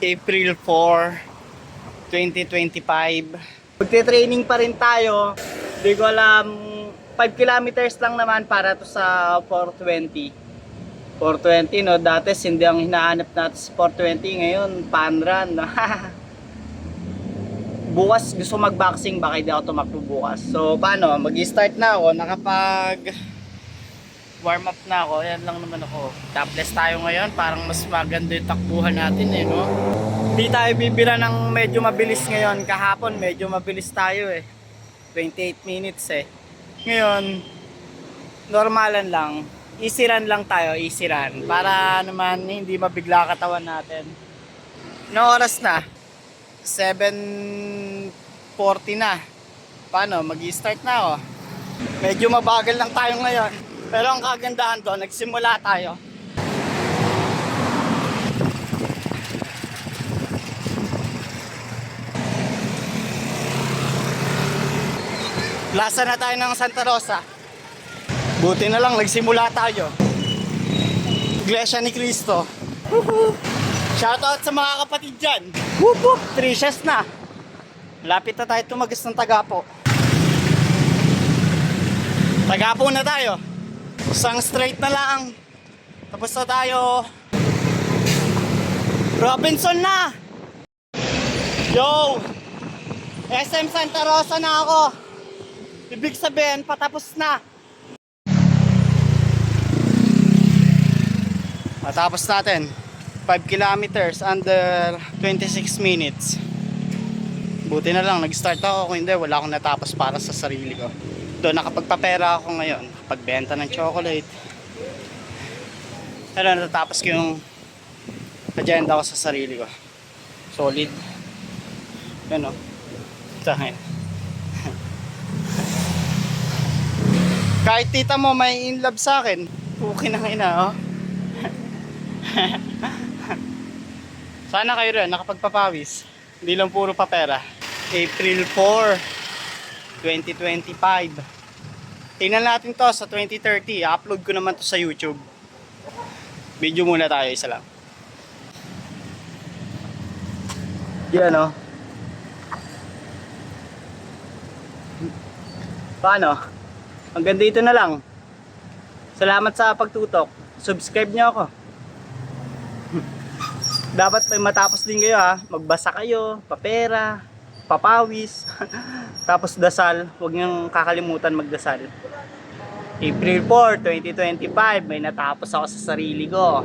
April 4, 2025. Magte-training pa rin tayo. Hindi ko alam, 5 kilometers lang naman para to sa 420. 420 no, dati hindi ang hinahanap natin sa 420, ngayon pan run. bukas gusto mag-boxing, baka hindi ako tumakbo bukas. So paano, mag-start na ako, nakapag warm up na ako, yan lang naman ako. Topless tayo ngayon, parang mas maganda yung takbuhan natin eh, no? Hindi tayo bibira ng medyo mabilis ngayon. Kahapon, medyo mabilis tayo eh. 28 minutes eh. Ngayon, normalan lang. Easy run lang tayo, easy run. Para naman hindi mabigla katawan natin. No oras na? 7.40 na. Paano? Mag-start na ako. Medyo mabagal lang tayo ngayon. Pero ang kagandahan doon, nagsimula tayo. Plaza na tayo ng Santa Rosa. Buti na lang, nagsimula tayo. Iglesia ni Cristo. Shoutout sa mga kapatid dyan. Whoop, Tricious na. Lapit na tayo tumagas ng Tagapo. Tagapo na tayo. Isang straight na lang. Tapos na tayo. Robinson na! Yo! SM Santa Rosa na ako. Ibig sabihin, patapos na. Matapos natin. 5 kilometers under 26 minutes. Buti na lang, nag-start ako. Kung hindi, wala akong natapos para sa sarili ko. Doon, nakapagpapera ako ngayon. Pagbenta ng chocolate. Pero natatapos ko yung agenda ko sa sarili ko. Solid. Yan o. Sa akin. Kahit tita mo may in love sa akin, okay na ina, oh. Sana kayo rin, nakapagpapawis. Hindi lang puro papera. April 4, 2025. Tingnan natin to sa 2030. upload ko naman to sa YouTube. Video muna tayo, isa lang. Yan oh. Paano? Hanggang dito na lang. Salamat sa pagtutok. Subscribe niyo ako. Dapat may matapos din kayo ha. Magbasa kayo, papera, papawis, tapos dasal. Huwag niyong kakalimutan magdasal. April 4, 2025, may natapos ako sa sarili ko.